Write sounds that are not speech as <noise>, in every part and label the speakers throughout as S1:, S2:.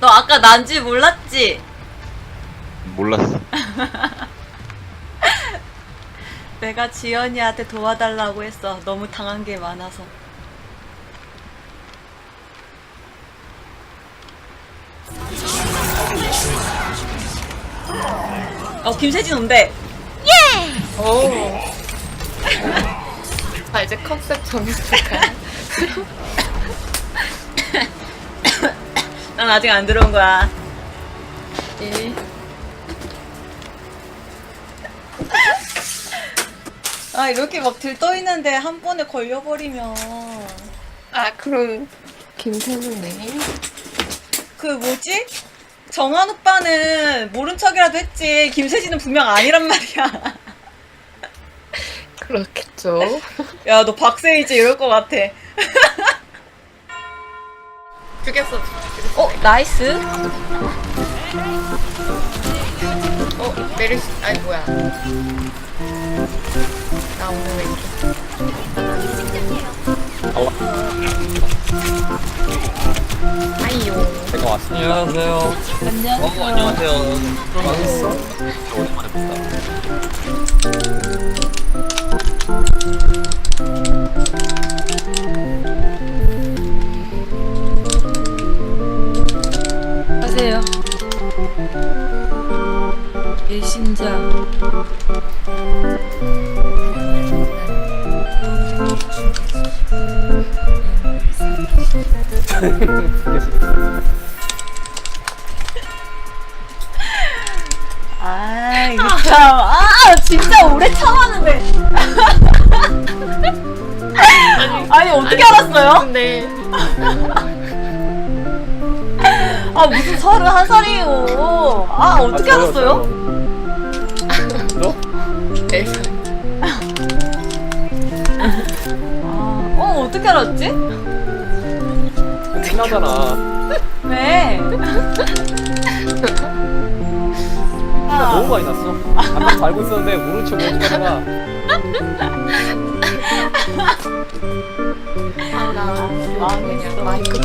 S1: 너 아까 난지 몰랐지?
S2: 몰랐어. <laughs>
S1: 내가 지연이한테 도와달라고 했어. 너무 당한 게 많아서. 어, 김세진 온대.
S3: 오. 아 이제 컨셉 정했을까요? <laughs>
S1: 난 아직 안 들어온 거야.
S3: 예.
S1: 아, 이렇게 막 들떠 있는데 한 번에 걸려버리면.
S3: 아 그럼 김태훈네.
S1: 그 뭐지? 정한 오빠는 모른 척이라도 했지. 김세진은 분명 아니란 말이야.
S3: 그렇겠죠.
S1: 야, 너 박세이지 이럴 것 같아. <laughs>
S3: 죽였어.
S1: 어, 나이스.
S3: 어 메르시 아니 뭐야. 나 오늘 왜 이렇게. 아이요.
S2: 제가 왔습니다. 안녕하세요. 어, 안녕하세요. 맛있어? 오랜만에 뵙다.
S4: 일신자.
S1: 아, 이거 참. 아, 진짜 오래 참았는데. 아니, 어떻게 알았어요?
S3: 근데
S1: 아, 무슨 서른 한 살이에요. 아, 어떻게 알았어요? 아, 어, 어떻게 알았지?
S2: 신나잖아.
S1: 왜? 아,
S2: 너무 많이 났어. 한번 알고 있었는데 모른 척 모른 척 하다가
S3: 아나
S1: 망했어.
S3: 마이크.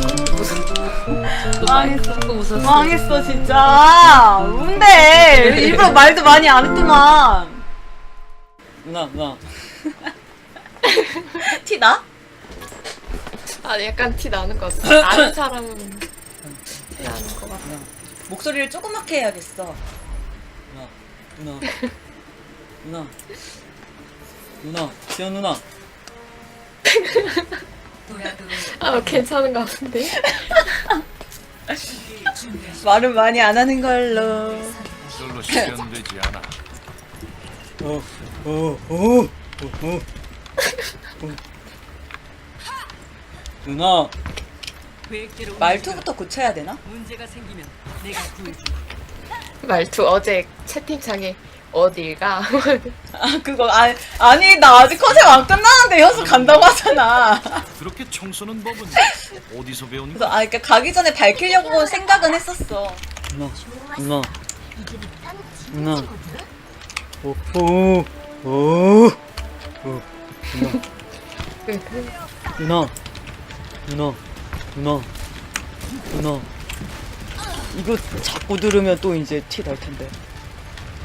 S1: 망했어.
S4: 웃었어.
S1: 망했어, 진짜. 뭔데? 일부러 말도 많이 안 했더만.
S2: 누나 누나 <laughs>
S1: 티 나?
S3: 아 약간 티 나는 것 같아. <laughs> 아는 사람은 티 나는 것 같아.
S1: 목소리를 조그맣게 해야겠어.
S5: 누나 누나 누나 지연 누나
S3: 아 괜찮은 것 같은데.
S1: 말은 많이 안 하는 걸로.
S6: 별로 실현되지 않아.
S5: 어 어 어 어 누나
S1: 말투부터 고쳐야 되나?
S3: 말투 어제 채팅창에 어딜 가? <laughs>
S1: 아, 그거, 아, 아니, 나 아직 컨셉 안 끝나는데 여수 간다고 하잖아.
S6: 그렇게 청소는 법은 어디서 배운
S1: 그래서, 아, 그니까 가기 전에 밝히려고 생각은 했었어.
S5: 누나 누나 누나 오오오 오. 누나 누나 누나 누나 이거 자꾸 들으면 또 이제 티 날 텐데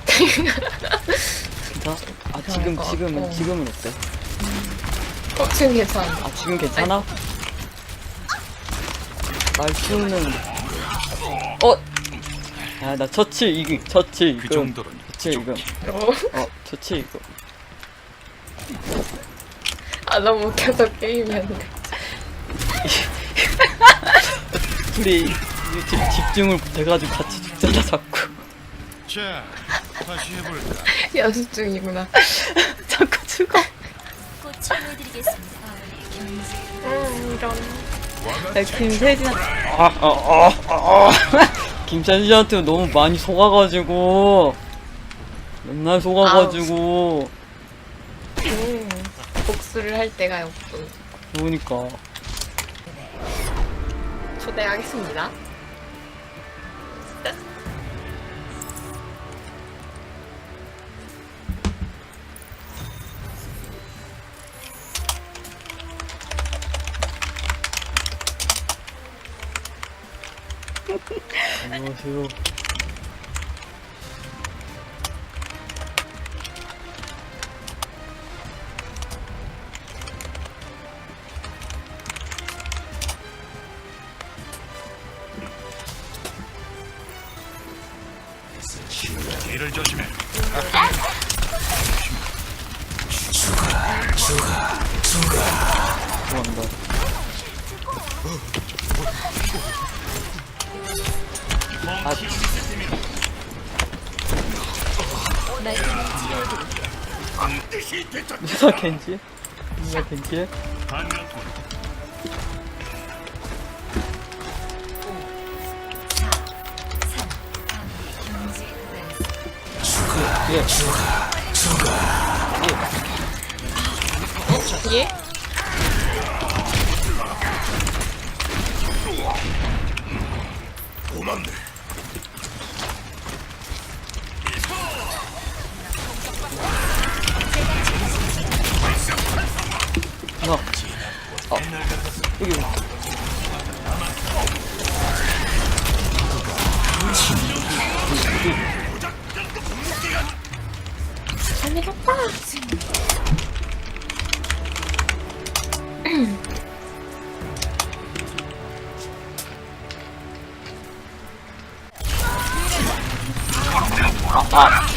S5: 괜찮아? 아 지금
S3: 어,
S5: 지금은
S3: 어.
S5: 지금은 어때?
S3: 어 지금 괜찮아.
S5: 아 지금 괜찮아? 말투는 어? 아 나 처치 이기 처치
S6: 그
S5: 이거
S6: 정도로는
S5: 처치 이거
S3: 어.
S5: 어 처치 이거
S3: 아 너무 웃겨서 게임이 안 돼. <laughs>
S5: 둘이 이 집, 집중을 못해가지고 같이 죽잖아 자꾸
S6: 자, 다시 해볼까.
S3: 연습 중이구나. <laughs>
S5: 자꾸 죽어
S3: 음 이런.
S1: 나 김세진,
S5: 아 아아아 김찬지한테 너무 많이 속아가지고 맨날 속아가지고
S3: 음 복수를 할 때가 없군.
S5: 그러니까
S3: 초대하겠습니다.
S5: 안녕하세요.
S6: 뒤를 조심해.
S5: 도망가. 아. 누가 겐지? 누가 겐지? 예.
S3: 예?
S5: 어. 여기.
S3: 재미없다.
S5: 아.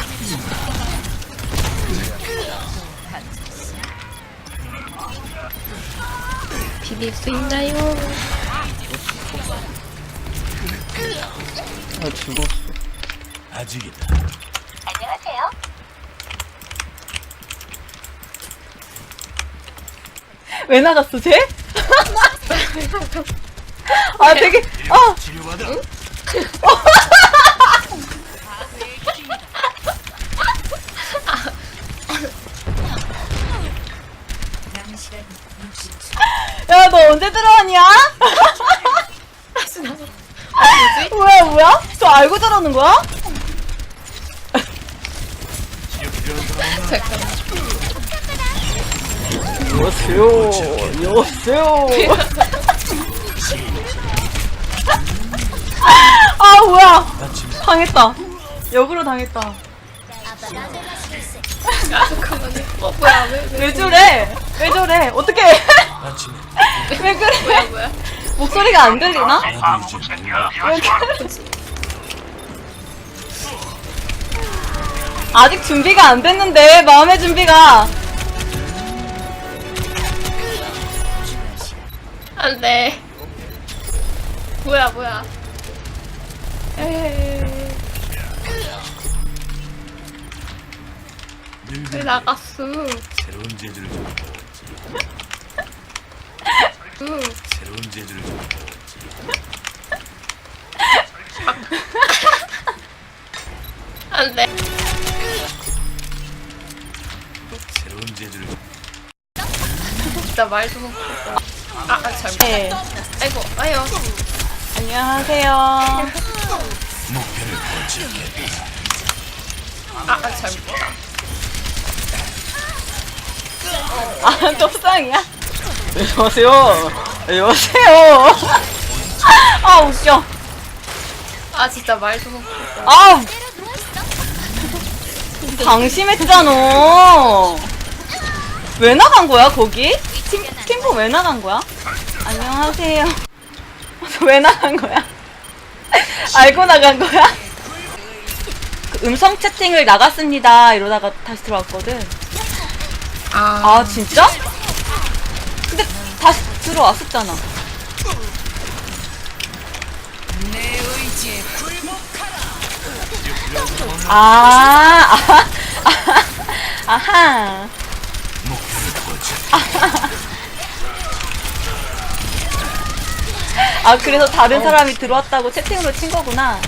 S3: 비빌 수 있나요?
S5: 아 죽었어.
S6: 아직이다.
S1: 왜 나갔어 쟤? <laughs> 아 되게 아
S6: 치료받아.
S1: 야, 너 언제 들어왔냐?
S3: 다시 나가.
S1: 뭐야, 알고 저러는 거야?
S3: 잠깐.
S5: 여보세요. 여보세요.
S1: 아, 뭐야? 당했다. 역으로 당했다.
S3: 아, 잠깐만요. 어, 뭐야, 왜, 왜.
S1: 왜 저래? 왜 저래?
S6: 아침에
S1: 왜 그래?
S3: 뭐야, 뭐야.
S1: 목소리가 안 들리나? 왜 그래? 아직 준비가 안 됐는데, 마음의 준비가.
S3: 안 돼. 뭐야, 뭐야. 에이. 왜 나갔어?
S6: 새로운 재주를 좀. <laughs> 새로운 재주를 좀
S3: 말도 못하고. 아, 아, 잘못.
S1: 네.
S3: 아이고, 아유.
S1: 안녕하세요.
S3: 아, 아, 잘못.
S1: 아, 떡상이야?
S5: 여보세요. 여보세요.
S1: 아, 웃겨.
S3: 아, 진짜 말도 못하고.
S1: 아! 방심했잖아. 왜 나간 거야, 거기? 팀, 팀포 왜 나간 거야? 안녕하세요. 왜 나간 거야? <laughs> 알고 나간 거야? 그 음성 채팅을 나갔습니다. 이러다가 다시 들어왔거든.
S3: 아,
S1: 아, 진짜? 근데 다시 들어왔었잖아. 아, 아, 아, 아하. 아, 그래서 다른 사람이 들어왔다고 채팅으로 친 거구나.